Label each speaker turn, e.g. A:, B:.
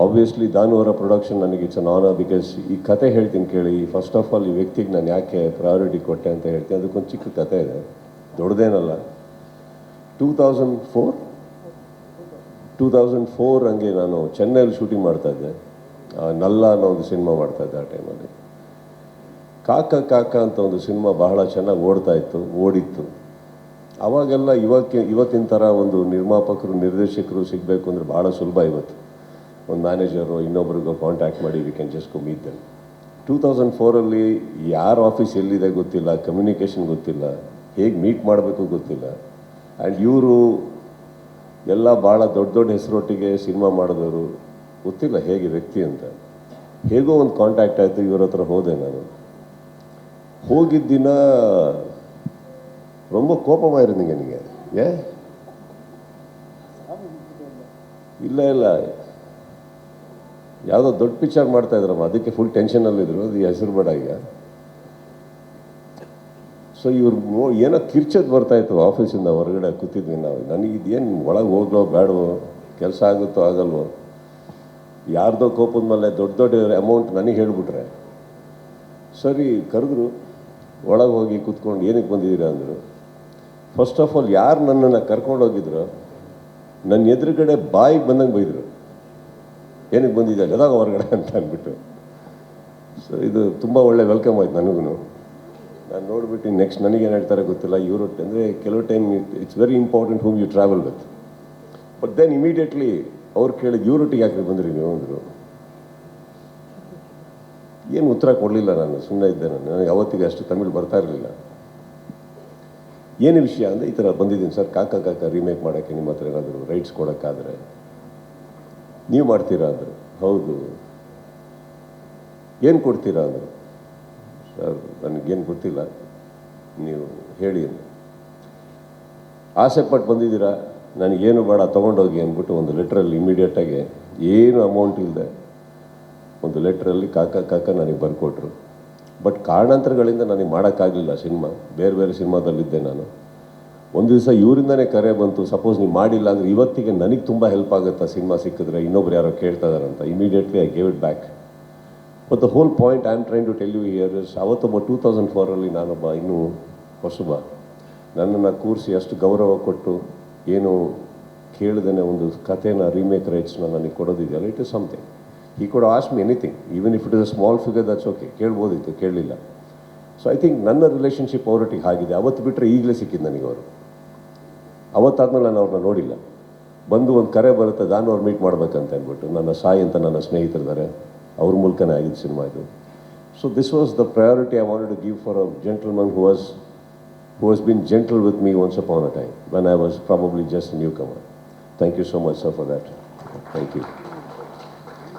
A: Obviously ದಾನುವಾರ production ನನಗೆ it's an honour because ಈ ಕತೆ ಹೇಳ್ತೀನಿ ಕೇಳಿ ಫಸ್ಟ್ ಆಫ್ ಆಲ್ ಈ ವ್ಯಕ್ತಿಗೆ ನಾನು ಯಾಕೆ ಪ್ರಯಾರಿಟಿ ಕೊಟ್ಟೆ ಅಂತ ಹೇಳ್ತೀನಿ. ಅದಕ್ಕೊಂದು ಚಿಕ್ಕ ಕತೆ ಇದೆ. ದೊಡ್ಡದೇನಲ್ಲ. Two thousand four two thousand four ಹಂಗೆ ನಾನು ಚೆನ್ನೈಲಿ ಶೂಟಿಂಗ್ ಮಾಡ್ತಾ ಇದ್ದೆ. ಆ, ನಲ್ಲ ಅನ್ನೋ ಒಂದು ಸಿನಿಮಾ ಮಾಡ್ತಾ ಇದ್ದೆ ಆ ಟೈಮಲ್ಲಿ ಕಾಕ ಕಾಕ ಅಂತ ಒಂದು ಸಿನಿಮಾ ಬಹಳ ಚೆನ್ನಾಗಿ ಓಡ್ತಾ ಇತ್ತು ಓಡಿತ್ತು. ಅವಾಗೆಲ್ಲ ಇವಕ್ಕೆ ಇವತ್ತಿನ ಥರ ಒಂದು ನಿರ್ಮಾಪಕರು ನಿರ್ದೇಶಕರು ಸಿಗಬೇಕು ಅಂದರೆ ಭಾಳ ಸುಲಭ ಇವತ್ತು. ಒಂದು ಮ್ಯಾನೇಜರು ಇನ್ನೊಬ್ರಿಗೂ ಕಾಂಟ್ಯಾಕ್ಟ್ ಮಾಡಿ we can just go meet them two thousand ಫೋರಲ್ಲಿ ಯಾರ ಆಫೀಸ್ ಎಲ್ಲಿದೆ ಗೊತ್ತಿಲ್ಲ ಕಮ್ಯುನಿಕೇಷನ್ ಗೊತ್ತಿಲ್ಲ, ಹೇಗೆ ಮೀಟ್ ಮಾಡಬೇಕು ಗೊತ್ತಿಲ್ಲ. ಆ್ಯಂಡ್ ಇವರು ಎಲ್ಲ ಭಾಳ ದೊಡ್ಡ ದೊಡ್ಡ ಹೆಸರೊಟ್ಟಿಗೆ ಸಿನಿಮಾ ಮಾಡಿದವರು, ಗೊತ್ತಿಲ್ಲ ಹೇಗೆ ವ್ಯಕ್ತಿ ಅಂತ. ಹೇಗೋ ಒಂದು ಕಾಂಟ್ಯಾಕ್ಟ್ ಆಯಿತು, ಇವ್ರ ಹತ್ರ ಹೋದೆ ನಾನು. ಹೋಗಿದ್ದಿನ ದಿನ ರೊಂಬ ಕೋಪಮಾಯಿರುಂದಿಗೆ ನನಗೆ ಏ? ಇಲ್ಲ ಇಲ್ಲ. ಯಾವುದೋ ದೊಡ್ಡ ಪಿಕ್ಚರ್ ಮಾಡ್ತಾ ಇದ್ರಮ್ಮ. ಅದಕ್ಕೆ ಫುಲ್ ಟೆನ್ಷನಲ್ಲಿದ್ರು ಅದು ಹೆಸರು ಬೇಡ ಈಗ. ಸೊ ಇವ್ರು ನೋ- ಏನೋ ಕಿರ್ಚೋದು ಬರ್ತಾಯಿತ್ತು ಆಫೀಸಿಂದ ಹೊರಗಡೆ ಕೂತಿದ್ವಿ ನಾವು. ನನಗೆ ಇದೇನು ಒಳಗೆ ಹೋಗ್ಲೋ ಬೇಡವೋ ಕೆಲಸ ಆಗುತ್ತೋ ಆಗಲ್ವೋ. ಯಾರ್ದೋ ಕೋಪದ ಮೇಲೆ ದೊಡ್ಡ ದೊಡ್ಡ ಅಮೌಂಟ್ ನನಗೆ ಹೇಳಿಬಿಟ್ರೆ. ಸರಿ, ಕರೆದ್ರು. ಒಳಗೆ ಹೋಗಿ ಕೂತ್ಕೊಂಡು ಏನಕ್ಕೆ ಬಂದಿದ್ದೀರಾ ಅಂದರು. ಫಸ್ಟ್ ಆಫ್ ಆಲ್ ಯಾರು ನನ್ನನ್ನು ಕರ್ಕೊಂಡು ಹೋಗಿದ್ರು ನನ್ನ ಎದುರುಗಡೆ ಬಾಯಿಗೆ ಬಂದಂಗೆ ಬೈದರು. ಏನಕ್ಕೆ ಬಂದಿದೆ ಗದಾಗ ಹೊರಗಡೆ ಅಂತ ಅಂದ್ಬಿಟ್ಟು. ಸೊ ಇದು ತುಂಬ ಒಳ್ಳೆ ವೆಲ್ಕಮ್ ಆಯ್ತು ನನಗೂ ನಾನು ನೋಡ್ಬಿಟ್ಟು ನೆಕ್ಸ್ಟ್ ನನಗೇನು ಹೇಳ್ತಾರೆ ಗೊತ್ತಿಲ್ಲ, ಇವರು ಅಂದರೆ ಕೆಲವು time it's very important whom you travel with but then immediately ಅವ್ರು ಕೇಳಿದ ಇವರೊಟ್ಟಿಗೆ ಯಾಕೆ ಬಂದ್ರಿ ನೀವು? ಅಂದರು. ಏನು ಉತ್ತರ ಕೊಡಲಿಲ್ಲ ನಾನು ಸುಮ್ಮನೆ ಇದ್ದೆ ನಾನು. ನನಗೆ ಅವತ್ತಿಗೆ ಅಷ್ಟು ತಮಿಳು ಬರ್ತಾ ಇರಲಿಲ್ಲ. ಏನು ವಿಷಯ ಅಂದರೆ ಈ ಥರ ಬಂದಿದ್ದೀನಿ ಸರ್, ಕಾಕ ಕಾಕ ರೀಮೇಕ್ ಮಾಡೋಕ್ಕೆ ನಿಮ್ಮ ಹತ್ರ ಏನಾದರೂ ರೈಟ್ಸ್ ಕೊಡೋಕ್ಕಾದ್ರೆ. ನೀವು ಮಾಡ್ತೀರಾ ಅಂದರು. ಹೌದು. ಏನು ಕೊಡ್ತೀರಾ ಅಂದರು. ಸರ್, ನನಗೇನು ಗೊತ್ತಿಲ್ಲ. ನೀವು ಹೇಳಿ ಅಂದರು ಆಸೆ ಪಟ್ಟು ಬಂದಿದ್ದೀರಾ? ನನಗೇನು ಬೇಡ, ತೊಗೊಂಡೋಗಿ ಅಂದ್ಬಿಟ್ಟು ಒಂದು ಲೆಟ್ರಲ್ಲಿ ಇಮಿಡಿಯೇಟಾಗಿ ಏನು ಅಮೌಂಟ್ ಇಲ್ಲದೆ ಒಂದು ಲೆಟ್ರಲ್ಲಿ ಕಾಕ ಕಾಕ ನನಗೆ ಬರ್ಕೊಟ್ರು. ಬಟ್ ಕಾರಣಾಂತರಗಳಿಂದ ನನಗೆ ಮಾಡೋಕ್ಕಾಗಲಿಲ್ಲ ಸಿನಿಮಾ. ಬೇರೆ ಬೇರೆ ಸಿನಿಮಾದಲ್ಲಿದ್ದೆ ನಾನು. ಒಂದು ದಿವಸ ಇವರಿಂದನೇ ಕರೆ ಬಂತು, ಸಪೋಸ್ ನೀವು ಮಾಡಿಲ್ಲ ಅಂದರೆ ಇವತ್ತಿಗೆ ನನಗೆ ತುಂಬ ಹೆಲ್ಪ್ ಆಗುತ್ತಾ ಸಿನಿಮಾ ಸಿಕ್ಕಿದ್ರೆ? ಇನ್ನೊಬ್ರು ಯಾರೋ ಕೇಳ್ತಾ ಇದಾರಂತ immediately I gave it back but the whole point I am trying to tell you year ಅವತ್ತೊಬ್ಬ two thousand ಫೋರಲ್ಲಿ ನಾನೊಬ್ಬ ಇನ್ನೂ ಹೊಸಬ. ನನ್ನನ್ನು ಕೂರಿಸಿ ಅಷ್ಟು ಗೌರವ ಕೊಟ್ಟು ಏನು ಕೇಳ್ದೇ ಒಂದು ಕಥೆನ ರೀಮೇಕ್ ರೈಟ್ಸ್ನ ನನಗೆ ಕೊಡೋದಿದೆಯಲ್ಲ? ಇಟ್ ಇಸ್ ಸಮಥಿಂಗ್ ಈ ಕೂಡ asked me anything even if it is a small figure that's okay ಕೇಳ್ಬೋದಿತ್ತು, ಕೇಳಲಿಲ್ಲ. ಸೊ ಐ ಥಿಂಕ್ ನನ್ನ ರಿಲೇಷನ್ಶಿಪ್ ಅವರೊಟ್ಟಿಗೆ ಆಗಿದೆ. ಅವತ್ತು ಬಿಟ್ಟರೆ ಈಗಲೇ ಸಿಕ್ಕಿದ್ದು ನನಗೆ ಅವರು. ಅವತ್ತಾದ್ಮೇಲೆ ನಾನು ಅವ್ರನ್ನ ನೋಡಿಲ್ಲ. ಬಂದು ಒಂದು ಕರೆ ಬರುತ್ತೆ ನಾನು ಅವ್ರು ಮೀಟ್ ಮಾಡ್ಬೇಕಂತ ಅಂದ್ಬಿಟ್ಟು. ನನ್ನ ಸಾಯಿ ಅಂತ ನನ್ನ ಸ್ನೇಹಿತರಿದ್ದಾರೆ ಅವ್ರ ಮೂಲಕನೇ ಆಗಿದ್ದು ಸಿನಿಮಾ ಇದು. So this was the priority I wanted to give for a gentleman who was who has been gentle with me once upon a time when I was probably just newcomer thank you so much sir for that thank you.